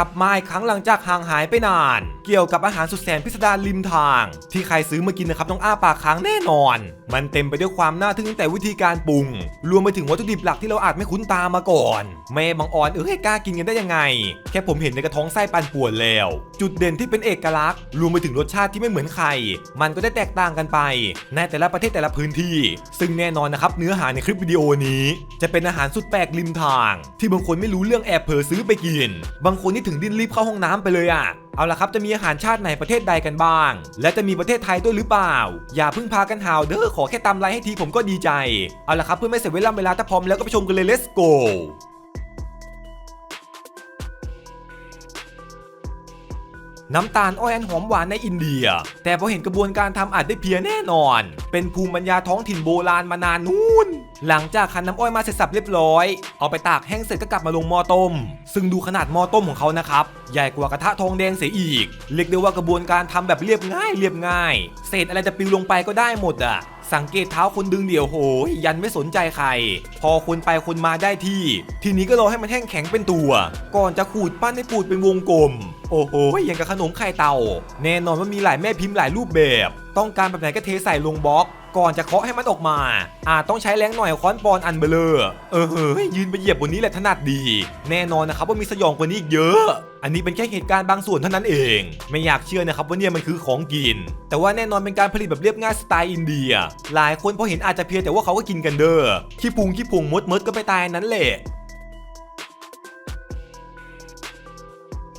กลับมาอีกครั้งหลังจากห่างหายไปนาน เกี่ยวกับอาหารสุดแสนพิสดารริมทาง ที่ใครซื้อมากินนะครับต้องอ้าปากค้างแน่นอน มันเต็มไปด้วยความน่าทึ่งตั้งแต่วิธีการปรุง รวมไปถึงวัตถุดิบหลักที่เราอาจไม่คุ้นตามาก่อน แม่บางอ่อนเออให้กล้ากินกันได้ยังไง แค่ผมเห็นในกระท้องไส้ปันป่วนแล้ว จุดเด่นที่เป็นเอกลักษณ์ รวมไปถึงรสชาติที่ไม่เหมือนใคร มันก็ได้แตกต่างกันไป ในแต่ละประเทศแต่ละพื้นที่ ซึ่งแน่นอนนะครับเนื้อหาในคลิปวิดีโอนี้ จะเป็นอาหารสุดแปลกริมทาง ที่บางคนไม่รู้เรื่องแอบเผลอซื้อไปกิน บางคนนี่ถึงดิ้นรีบเข้าห้องน้ำไปเลยอะ เอาละครับจะมีอาหารชาติไหนประเทศใดกันบ้าง และจะมีประเทศไทยด้วยหรือเปล่า อย่าเพิ่งพากันหาวเด้อขอแค่ตามไลค์ให้ทีผมก็ดีใจ เอาละครับเพื่อไม่เสียเวลาเวลาถ้าพร้อมแล้วก็ไปชมกันเลย let's go น้ำตาลอ้อยอันหอมหวานในอินเดีย แต่พอเห็นกระบวนการทำอาจได้เพียแน่นอน เป็นภูมิปัญญาท้องถิ่นโบราณมานานนู่น หลังจากคั้นน้ำอ้อยมาเสร็จสับเรียบร้อย เอาไปตากแห้งเสร็จก็กลับมาลงหม้อต้ม ซึ่งดูขนาดหม้อต้มของเขานะครับ ใหญ่กว่ากระทะทองแดงเสียอีก เรียกได้ว่ากระบวนการทำแบบเรียบง่ายเรียบง่าย เศษอะไรจะปลิวลงไปก็ได้หมดอะ สังเกตเท้าคนดึงเดี่ยวโหยยันไม่สนใจใคร พอคนไปคนมาได้ที่ ทีนี้ก็รอให้มันแห้งแข็งเป็นตัว ก่อนจะขูดปั้นให้ปูดเป็นวงกลม โอ้โหอย่างกับขนมไข่เต่า แน่นอนว่ามีหลายแม่พิมพ์หลายรูปแบบ ต้องการแบบไหนก็เทใส่ลงบล็อก ก่อนจะเคาะให้มันออกมา อาจต้องใช้แรงหน่อยค้อนปอนอันเบลอเออเฮ้ยยืนไปเหยียบบนนี้แหละถนัดดี แน่นอนนะครับว่ามีสยองกว่านี้อีกเยอะ อันนี้เป็นแค่เหตุการณ์บางส่วนเท่านั้นเอง ไม่อยากเชื่อนะครับว่าเนี่ยมันคือของกิน แต่ว่าแน่นอนเป็นการผลิตแบบเรียบง่ายสไตล์อินเดีย หลายคนพอเห็นอาจจะเพียแต่ว่าเขาก็กินกันเด้อขี้พุงขี้พุงมดมดก็ไปตายนั้นแหละ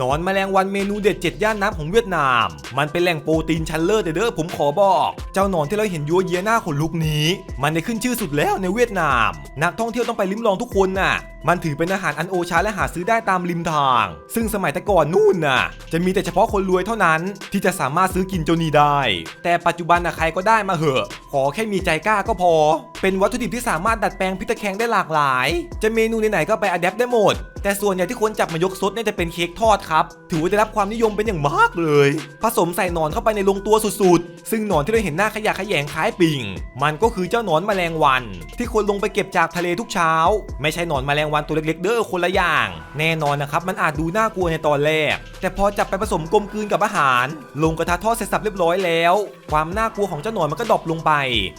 นอนแมลงวันเมนูเด็ด7ย่านน้ำของเวียดนาม มันเป็นแหล่งโปรตีนชั้นเลิศแต่เด้อผมขอบอก เจ้าหนอนที่เราเห็นยัวเยียหน้าขนลุกนี้ มันได้ขึ้นชื่อสุดแล้วในเวียดนาม นักท่องเที่ยวต้องไปลิ้มลองทุกคนน่ะมันถือเป็นอาหารอันโอชาและหาซื้อได้ตามริมทาง ซึ่งสมัยแต่ก่อนนู่นน่ะ จะมีแต่เฉพาะคนรวยเท่านั้นที่จะสามารถซื้อกินเจนี้ได้ แต่ปัจจุบันน่ะใครก็ได้มาเหอะ ขอแค่มีใจกล้าก็พอ เป็นวัตถุดิบที่สามารถดัดแปลงพิตะแคงได้หลากหลาย จะเมนูไหนๆก็ไปอัดแอปได้หมด แต่ส่วนใหญ่ที่คนจับมายกซดเนี่ยจะเป็นเค้กทอดครับ ถือว่าได้รับความนิยมเป็นอย่างมากเลย ผสมใส่หนอนเข้าไปในลงตัวสุดๆ ซึ่งหนอนที่เราเห็นหน้าขยะแขยงคล้ายปิงมันก็คือเจ้าหนอนแมลงวัน ที่คนลงไปเก็บจากทะเลทุกเช้า ไม่ใช่หนอนแมลงวันตัวเล็กๆ เด้อคนละอย่าง แน่นอนนะครับมันอาจดูน่ากลัวในตอนแรก แต่พอจับไปผสมกลมกลืนกับอาหาร ลงกระทะทอดเสร็จสับเรียบร้อยแล้ว ความน่ากลัวของเจ้าหนอนมันก็ดรอปลงไป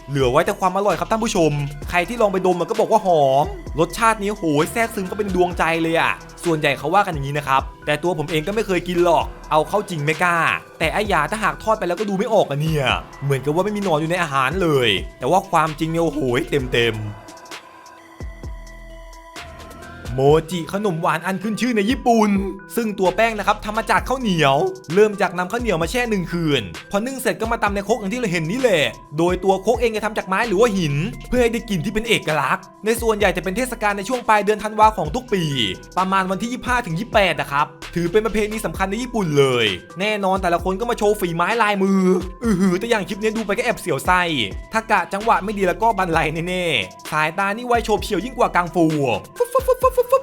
เหลือไว้แต่ความอร่อยครับท่านผู้ชม ใครที่ลองไปดมมันก็บอกว่าหอมรสชาตินี้โหยแทรกซึมก็เป็นดวงใจเลยอะส่วนใหญ่เขาว่ากันอย่างนี้นะครับแต่ตัวผมเองก็ไม่เคยกินหรอก เอาเข้าจริงไม่กล้า แต่ไอ้ยาถ้าหากทอดไปแล้วก็ดูไม่ออกอะเนี่ย เหมือนกับว่าไม่มีหนอนอยู่ในอาหารเลย แต่ว่าความจริงเนี่ยโอ้โหเต็มเต็ม โมจิขนมหวานอันขึ้นชื่อในญี่ปุ่น ซึ่งตัวแป้งนะครับทำมาจากข้าวเหนียว เริ่มจากนำข้าวเหนียวมาแช่หนึ่งคืน พอนึ่งเสร็จก็มาตำในโคกอย่างที่เราเห็นนี่แหละ โดยตัวโคกเองจะทำจากไม้หรือว่าหิน เพื่อให้ได้กลิ่นที่เป็นเอกลักษณ์ ในส่วนใหญ่จะเป็นเทศกาลในช่วงปลายเดือนธันวาของทุกปี ประมาณวันที่ 25ถึง28นะครับ ถือเป็นประเพณีสำคัญในญี่ปุ่นเลย แน่นอนแต่ละคนก็มาโชว์ฝีไม้ลายมือ อือหือแต่อย่างคลิปนี้ดูไปก็แอบเสียวไส้ถ้ากะจังหวะไม่ดีแล้วก็บันไลแน่ๆสายตานี่ไวโฉบเฉียวยิ่งกว่ากังฟู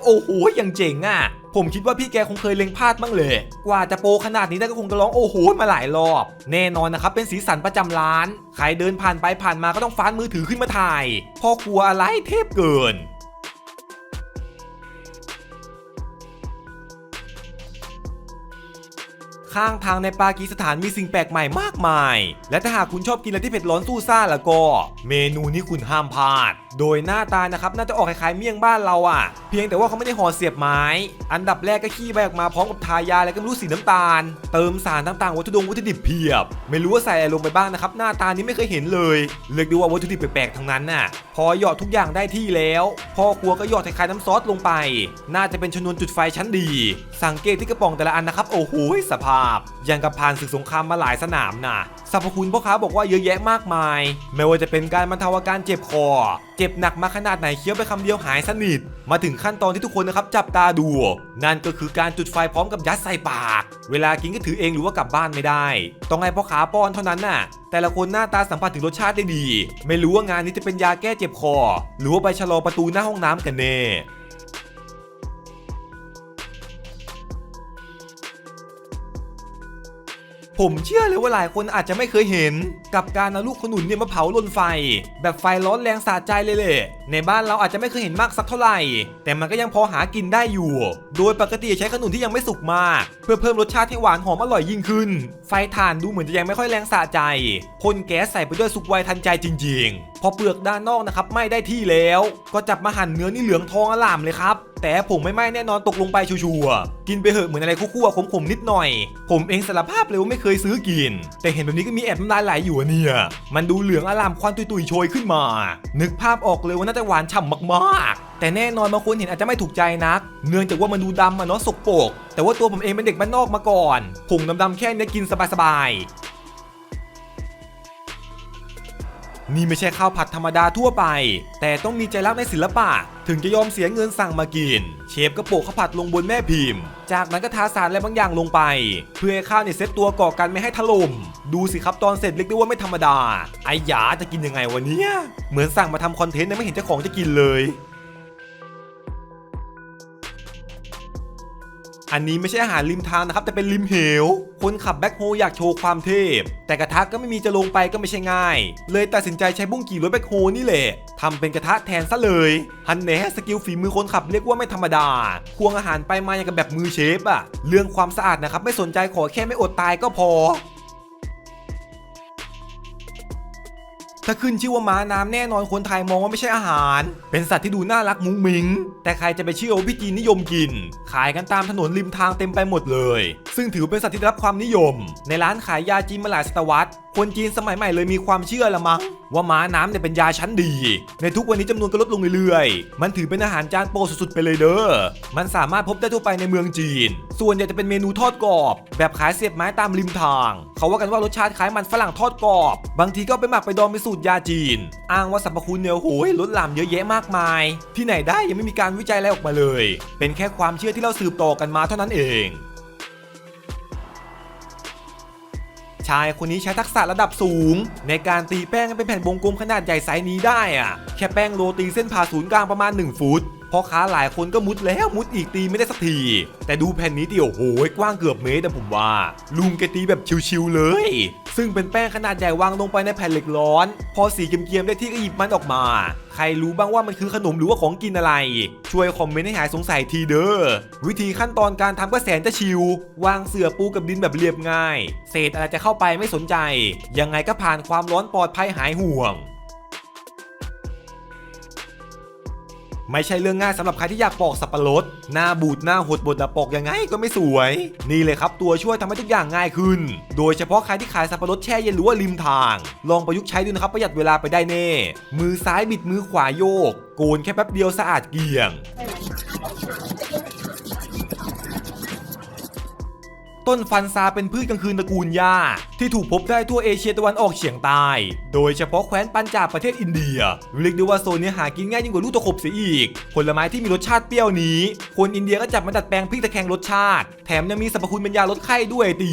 โอ้โหอย่างเจ๋งอะ ผมคิดว่าพี่แกคงเคยเล็งพลาดบ้างเลย กว่าจะโปขนาดนี้ได้ก็คงจะร้องโอ้โหมาหลายรอบ แน่นอนนะครับเป็นสีสันประจำร้าน ใครเดินผ่านไปผ่านมาก็ต้องฟ้านมือถือขึ้นมาถ่ายพ่อครัวอะไรเทพเกินข้างทางในปากีสถานมีสิ่งแปลกใหม่มากมาย และถ้าหากคุณชอบกินอะไรที่เผ็ดร้อนสู้ซ่าแล้วก็ เมนูนี้คุณห้ามพลาดโดยหน้าตานะครับน่าจะออกคล้ายๆเมี่ยงบ้านเราอะ่ะ เพียงแต่ว่าเขาไม่ได้ห่อเสียบไม้ อันดับแรกก็ขี้ใบออกมาพร้อมกับทายาอะไรก็รู้สีน้ำตาล เติมสารต่างๆวัตถุดงวัตถุดิบเพียบ ไม่รู้ว่าใส่อะไรลงไปบ้างนะครับหน้าตานี้ไม่เคยเห็นเลยเรียกได้ว่าวัตถุดิบแปลกๆทั้งนั้นน่ะ พอหยอดทุกอย่างได้ที่แล้วพ่อครัวก็หยอดคล้ายๆน้ำซอสลงไป น่าจะเป็นชนวนจุดไฟชั้นดี สังเกตที่กระป๋องแต่ละอันนะครับโอ้โหสภาพยังกับผ่านศึกสงครามมาหลายสนามนะสรรพคุณพ่อค้าบอกว่าเยอะแยะมากมาย ไม่ว่าจะเป็นการบรรเทาอาการเจ็บคอ เจ็บหนักมาขนาดไหนเคี้ยวไปคำเดียวหายสนิท มาถึงขั้นตอนที่ทุกคนนะครับจับตาดู นั่นก็คือการจุดไฟพร้อมกับยัดใส่ปาก เวลากินก็ถือเองหรือว่ากลับบ้านไม่ได้ ต้องให้พ่อค้าป้อนเท่านั้นน่ะ แต่ละคนหน้าตาสัมผัสถึงรสชาติได้ดี ไม่รู้ว่างานนี้จะเป็นยาแก้เจ็บคอ หรือว่าไปชะลอประตูหน้าห้องน้ำกันแน่ ผมเชื่อเลยว่าหลายคนอาจจะไม่เคยเห็นกับการเอาลูกขนุนเนี่ยมาเผาลนไฟ แบบไฟร้อนแรงสาใจเลยแหละในบ้านเราอาจจะไม่เคยเห็นมากสักเท่าไหร่ แต่มันก็ยังพอหากินได้อยู่ โดยปกติใช้ขนุนที่ยังไม่สุกมาก เพื่อเพิ่มรสชาติให้หวานหอมอร่อยยิ่งขึ้น ไฟถ่านดูเหมือนจะยังไม่ค่อยแรงสะใจพ่นแก๊สใส่ไปด้วยสุกไวทันใจจริง ๆ พอเปลือกด้านนอกนะครับไหม้ได้ที่แล้ว ก็จับมาหั่นเนื้อนี่เหลืองทองอล่ามเลยครับแต่ผมไม่ไหม้แน่นอนตกลงไปชัวร์ๆกินไปเหอะเหมือนอะไรคั่วๆขมๆนิดหน่อย ผมเองสารภาพเลยว่าไม่เคยซื้อกิน แต่เห็นแบบนี้ก็มีแอบน้ำลายไหลอยู่วะเนี่ย มันดูเหลืองอลามควันตุยๆโชยขึ้นมา นึกภาพออกเลยว่าน่าจะหวานฉ่ำมากๆ แต่แน่นอนบางคนเห็นอาจจะไม่ถูกใจนัก เนื่องจากว่ามันดูดำอะเนาะสกปรกแต่ว่าตัวผมเองเป็นเด็กบ้านนอกมาก่อนผงดำๆแค่นี้กินสบายๆ นี่ไม่ใช่ข้าวผัดธรรมดาทั่วไป แต่ต้องมีใจรักในศิลปะ ถึงจะยอมเสียเงินสั่งมากิน เชฟก็โปะข้าวผัดลงบนแม่พิมพ์ จากนั้นก็ทาสารอะไรบางอย่างลงไป เพื่อให้ข้าวเนี่ยเซตตัวก่อกันไม่ให้ถล่ม ดูสิครับตอนเสร็จเรียกได้ว่าไม่ธรรมดาไอ้ยาจะกินยังไงวันนี้เหมือนสั่งมาทำคอนเทนต์นะไม่เห็นเจ้าของจะกินเลย อันนี้ไม่ใช่อาหารริมทางนะครับ แต่เป็นริมเหว คนขับแบ็คโฮอยากโชว์ความเทพ แต่กระทะก็ไม่มีจะลงไปก็ไม่ใช่ง่าย เลยตัดสินใจใช้บุ้งกี่รถแบ็คโฮนี่แหละทำเป็นกระทะแทนซะเลยฮันแหน่สกิลฝีมือคนขับเรียกว่าไม่ธรรมดา ควงอาหารไปมาอย่างกับแบบมือเชฟอะเรื่องความสะอาดนะครับไม่สนใจขอแค่ไม่อดตายก็พอ ถ้าขึ้นชื่อว่าม้าน้ำแน่นอนคนไทยมองว่าไม่ใช่อาหาร เป็นสัตว์ที่ดูน่ารักมุ้งมิง แต่ใครจะไปเชื่อว่าพี่จีนนิยมกิน ขายกันตามถนนริมทางเต็มไปหมดเลย ซึ่งถือเป็นสัตว์ที่ได้รับความนิยม ในร้านขายยาจีนมาหลายศตวรรษ คนจีนสมัยใหม่เลยมีความเชื่อละมั้งว่าม้าน้ำเนี่ยเป็นยาชั้นดี ในทุกวันนี้จำนวนก็ลดลงเรื่อยๆ มันถือเป็นอาหารจานโปรสุดๆไปเลยเด้อ มันสามารถพบได้ทั่วไปในเมืองจีน ส่วนใหญ่จะเป็นเมนูทอดกรอบ แบบขายเสียบไม้ตามริมทาง เขาว่ากันว่ารสชาติคล้ายมันฝรั่งทอดกรอบ บางทีก็ไปหมักไปดองเป็นสูตรยาจีน อ้างว่าสรรพคุณเนี่ยโหยล้นหลามเยอะแยะมากมาย ที่ไหนได้ยังไม่มีการวิจัยอะไรออกมาเลย เป็นแค่ความเชื่อที่เราสืบต่อกันมาเท่านั้นเอง ชายคนนี้ใช้ทักษะระดับสูง ในการตีแป้งให้เป็นแผ่นวงกลมขนาดใหญ่ไซส์นี้ได้อะแค่แป้งโรตีเส้นผ่าศูนย์กลางประมาณ 1 ฟุตพ่อค้าหลายคนก็มุดแล้วมุดอีกตีไม่ได้สักที แต่ดูแผ่นนี้ดิโอ้โหกว้างเกือบเมตรนะผมว่า ลุงแกตีแบบชิวๆเลย ซึ่งเป็นแป้งขนาดใหญ่วางลงไปในแผ่นเหล็กร้อน พอสีเกรียมๆได้ที่ก็หยิบมันออกมา ใครรู้บ้างว่ามันคือขนมหรือว่าของกินอะไร ช่วยคอมเมนต์ให้หายสงสัยทีเด้อ วิธีขั้นตอนการทำก็แสนจะชิว วางเสื่อปูกับดินแบบเรียบง่าย เศษอะไรจะเข้าไปไม่สนใจ ยังไงก็ผ่านความร้อนปลอดภัยหายห่วง ไม่ใช่เรื่องง่ายสำหรับใครที่อยากปอกสับปะรด หน้าบูดหน้าหดบดตะปอกยังไงก็ไม่สวย นี่เลยครับตัวช่วยทำให้ทุกอย่างง่ายขึ้น โดยเฉพาะใครที่ขายสับปะรดแช่เย็นหรือว่าริมทาง ลองประยุกต์ใช้ดูนะครับประหยัดเวลาไปได้แน่ มือซ้ายบิดมือขวาโยก โกนแค่แป๊บเดียวสะอาดเกลี่ยง ต้นฟันซาเป็นพืชกลางคืนตระกูลหญ้า ที่ถูกพบได้ทั่วเอเชียตะวันออกเฉียงใต้ โดยเฉพาะแคว้นปัญจาบประเทศอินเดีย เรียกได้ว่าโซนนี้หากินง่ายยิ่งกว่าลูกตะขบเสียอีก ผลไม้ที่มีรสชาติเปรี้ยวนี้ คนอินเดียก็จับมาดัดแปลงพริกตะแคงรสชาติ แถมยังมีสรรพคุณเป็นยาลดไข้ด้วยตี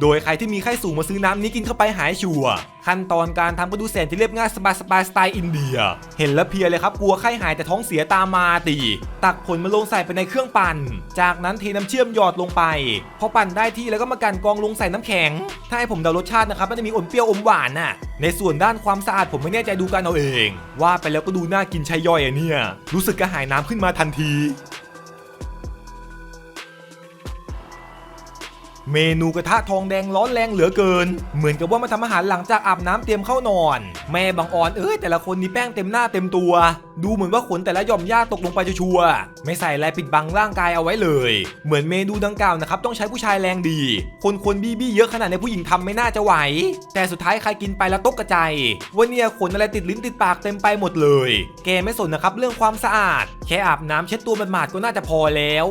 โดยใครที่มีไข้สูงมาซื้อน้ำนี้กินเข้าไปหายชัวร์ ขั้นตอนการทำก็ดูแสนที่เรียบง่ายสบายสบายสไตล์อินเดีย เห็นแล้วเพียเลยครับกลัวไข้หายแต่ท้องเสียตามมาตี ตักผลมาลงใส่ไปในเครื่องปั่น จากนั้นเทน้ำเชื่อมหยอดลงไป พอปั่นได้ที่แล้วก็มากันกองลงใส่น้ำแข็ง ถ้าให้ผมเดารสชาตินะครับมันจะมีอมเปรี้ยวอมหวานน่ะในส่วนด้านความสะอาดผมไม่แน่ใจดูกันเอาเอง ว่าไปแล้วก็ดูน่ากินใช่ย่อยอะเนี่ย รู้สึกกระหายน้ำขึ้นมาทันที เมนูกระทะทองแดงร้อนแรงเหลือเกิน เหมือนกับว่ามาทำอาหารหลังจากอาบน้ำเตรียมเข้านอน แม่บางอ่อนเอ้ยแต่ละคนนี่แป้งเต็มหน้าเต็มตัว ดูเหมือนว่าขนแต่ละหย่อมหญ้าตกลงไปชัวไม่ใส่อะไรปิดบังร่างกายเอาไว้เลย เหมือนเมนูดังกล่าวนะครับต้องใช้ผู้ชายแรงดี คนคนบี้บี้เยอะขนาดในผู้หญิงทำไม่น่าจะไหว แต่สุดท้ายใครกินไปแล้วตกกระจายว่าเนี่ยขนอะไรติดลิ้นติดปากเต็มไปหมดเลย แกไม่สนนะครับเรื่องความสะอาด แค่อาบน้ำเช็ดตัวหมาดๆก็น่าจะพอแล้ว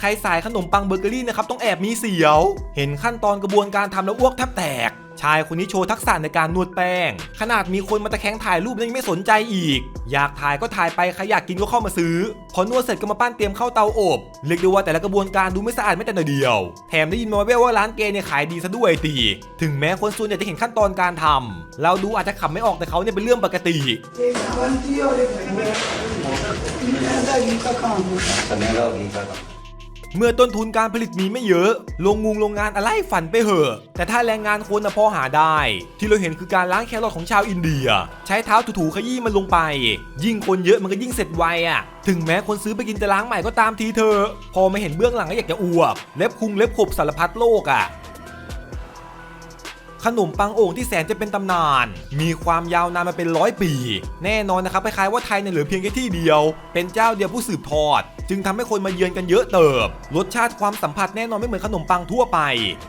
ใครสายขนมปังเบเกอรี่นะครับต้องแอบมีเสียว เห็นขั้นตอนกระบวนการทำแล้วอ้วกแทบแตก ชายคนนี้โชว์ทักษะในการนวดแป้ง ขนาดมีคนมาตะแคงถ่ายรูปยังไม่สนใจอีก อยากถ่ายก็ถ่ายไปใครอยากกินก็เข้ามาซื้อ พอนวดเสร็จก็มาปั้นเตรียมเข้าเตาอบ เรียกได้ว่าแต่ละกระบวนการดูไม่สะอาดไม่แต่หน่อยเดียว แถมได้ยินมาแว่วว่าร้านเกย์เนี่ยขายดีซะด้วยตี ถึงแม้คนส่วนใหญ่จะเห็นขั้นตอนการทำเราดูอาจจะขำไม่ออกแต่เขาเนี่ยเป็นเรื่องปกติ 내 나라 니가 가. เมื่อต้นทุนการผลิตมีไม่เยอะ ลงงูโรงงานอะไรฝันไปเหอะ แต่ถ้าแรงงานคนนะพอหาได้ ที่เราเห็นคือการล้างแครอทของชาวอินเดีย ใช้เท้าถูๆขยี้มันลงไป ยิ่งคนเยอะมันก็ยิ่งเสร็จไวอะ ถึงแม้คนซื้อไปกินจะล้างใหม่ก็ตามทีเธอ พอไม่เห็นเบื้องหลังก็อยากจะอวบเล็บคุงเล็บขบสารพัดโลกอะ ขนมปังโอ่งที่แสนจะเป็นตำนาน มีความยาวนานมาเป็นร้อยปี แน่นอนนะครับคล้ายๆว่าไทยเนี่ยเหลือเพียงแค่ที่เดียว เป็นเจ้าเดียวผู้สืบทอด จึงทำให้คนมาเยือนกันเยอะเติบ รสชาติความสัมผัสแน่นอนไม่เหมือนขนมปังทั่วไป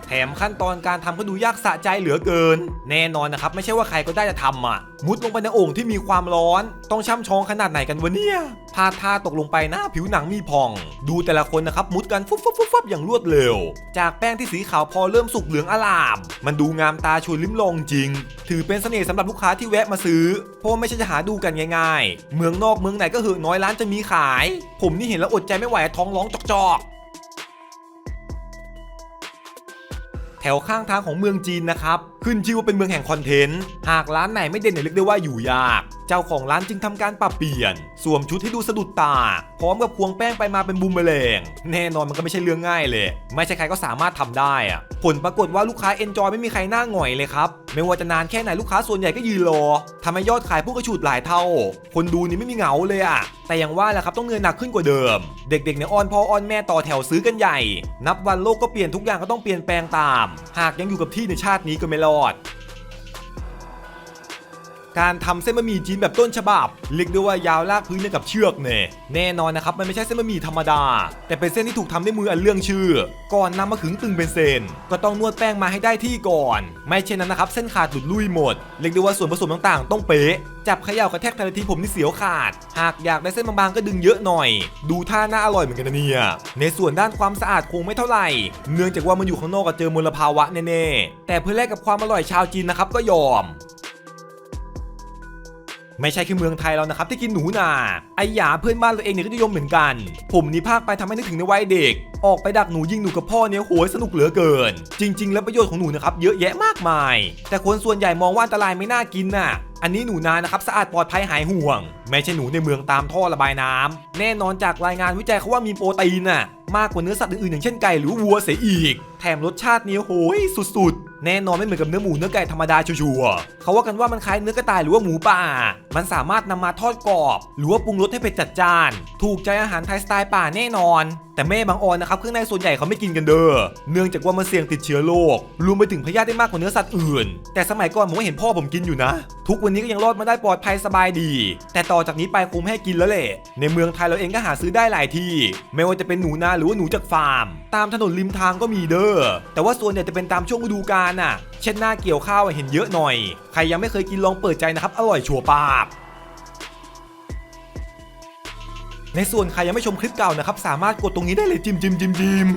แถมขั้นตอนการทำก็ดูยากสะใจเหลือเกิน แน่นอนนะครับไม่ใช่ว่าใครก็ได้จะทำอะ มุดลงไปในโอ่งที่มีความร้อน ต้องช่ำชองขนาดไหนกันวะเนี่ย ลาดท่าตกลงไปหน้าผิวหนังมีพอง ดูแต่ละคนนะครับมุดกันฟุบฟุบฟุบฟุบอย่างรวดเร็ว จากแป้งที่สีขาวพอเริ่มสุกเหลืองอลาม มันดูงามตาชวนลิ้มลองจริง ถือเป็นเสน่ห์สำหรับลูกค้าที่แวะมาซื้อ เพราะไม่ใช่จะหาดูกันง่ายๆ เมืองนอกเมืองไหนก็เหอะน้อยร้านจะมีขาย ผมนี่เห็นแล้วอดใจไม่ไหวท้องร้องจอกๆแถวข้างทางของเมืองจีนนะครับ ขึ้นชื่อว่าเป็นเมืองแห่งคอนเทนต์ หากร้านไหนไม่เด่นเนี่ยเรียกได้ว่าอยู่ยาก เจ้าของร้านจึงทำการปรับเปลี่ยน สวมชุดให้ดูสะดุดตา พร้อมกับควงแป้งไปมาเป็นบูมเมลง แน่นอนมันก็ไม่ใช่เรื่องง่ายเลย ไม่ใช่ใครก็สามารถทำได้อะผลปรากฏว่าลูกค้าเอนจอยไม่มีใครหน้าหงอยเลยครับไม่ว่าจะนานแค่ไหนลูกค้าส่วนใหญ่ก็ยืนรอทำให้ยอดขายพุ่งกระฉูดหลายเท่า คนดูนี่ไม่มีเหงาเลยอะแต่อย่างว่าแหละครับต้องเหนื่อยหนักขึ้นกว่าเดิม เด็กๆเนี่ยอ้อนพ่ออ้อนแม่ต่อแถวซื้อกันใหญ่ นับวันโลกก็เปลี่ยนทุกอย่างก็ต้องเปลี่ยนแปลงตาม หากยังอยู่กับที่ในชาตินี้ก็ไม่รอด การทำเส้นบะหมี่จีนแบบต้นฉบับเรียกได้ว่ายาวลากพื้นกับเชือกเน่แน่นอนนะครับมันไม่ใช่เส้นบะหมี่ธรรมดา แต่เป็นเส้นที่ถูกทำด้วยมืออันเรื่องชื่อ ก่อนนำมาขึงตึงเป็นเส้นก็ต้องนวดแป้งมาให้ได้ที่ก่อน ไม่เช่นนั้นนะครับเส้นขาดหลุดลุยหมดเรียกได้ว่าส่วนผสมต่างๆ ต้องเป๊ะจับเขย่ากระแทกแต่ละทีผมนี่เสียวขาด หากอยากได้เส้นบางๆก็ดึงเยอะหน่อย ดูท่าน่าอร่อยเหมือนกันนะเนี่ยในส่วนด้านความสะอาดคงไม่เท่าไหร่ เนื่องจากว่ามันอยู่ข้างนอกก็เจอมลภาวะแน่ๆแต่เพื่อแลกกับความอร่อยชาวจีนนะครับก็ยอม ไม่ใช่แค่เมืองไทยแล้วนะครับที่กินหนูนาไอหยาเพื่อนบ้านเราเองเนี่ยก็นิยมเหมือนกัน ผมนี่ภาคไปทำให้นึกถึงในวัยเด็ก ออกไปดักหนูยิงหนูกับพ่อเนี่ยโหยสนุกเหลือเกิน จริง ๆ แล้วประโยชน์ของหนูนะครับเยอะแยะมากมาย แต่คนส่วนใหญ่มองว่าอันตรายไม่น่ากินน่ะอันนี้หนูนานะครับสะอาดปลอดภัยหายห่วง ไม่ใช่หนูในเมืองตามท่อระบายน้ำแน่นอนจากรายงานวิจัยเขาว่ามีโปรตีนน่ะ มากกว่าเนื้อสัตว์อื่นๆอย่างเช่นไก่หรือวัวเสียอีก แถมรสชาตินี่ยโหยสุดๆ แน่นอนไม่เหมือนกับเนื้อหมูเนื้อไก่ธรรมดาชัวร์ๆเขาว่ากันว่ามันคล้ายเนื้อกระต่ายหรือว่าหมูป่า มันสามารถนำมาทอดกรอบ หรือว่าปรุงรสให้เผ็ดจัดจ้าน ถูกใจอาหารไทยสไตล์ป่าแน่นอน แต่แม่บางออนนะครับเครื่องในส่วนใหญ่เขาไม่กินกันเด้อ เนื่องจากว่ามันเสี่ยงติดเชื้อโรค รวมไปถึงพยาธิได้มากกว่าเนื้อสัตว์อื่น แต่สมัยก่อนผมก็เห็นพ่อผมกินอยู่นะ ทุกวันนี้ก็ยังรอดมาได้ปลอดภัยสบายดี แต่ต่อจากนี้ไปคงไม่ให้กินแล้วแหละ ในเมืองไทยเราเองก็หาซื้อได้หลายที่ ไม่ว่าจะเป็นหนูนาหรือว่าหนูจากฟาร์ม ตามถนนริมทางก็มีเด้อแต่ว่าส่วนใหญ่จะเป็นตามช่วงฤดูกาลน่ะ เช่นหน้าเกี่ยวข้าวเห็นเยอะหน่อย ใครยังไม่เคยกินลองเปิดใจนะครับ อร่อยชัวร์ปาบในส่วนใครยังไม่ชมคลิปเก่านะครับ สามารถกดตรงนี้ได้เลยจิมจิมจิมจิม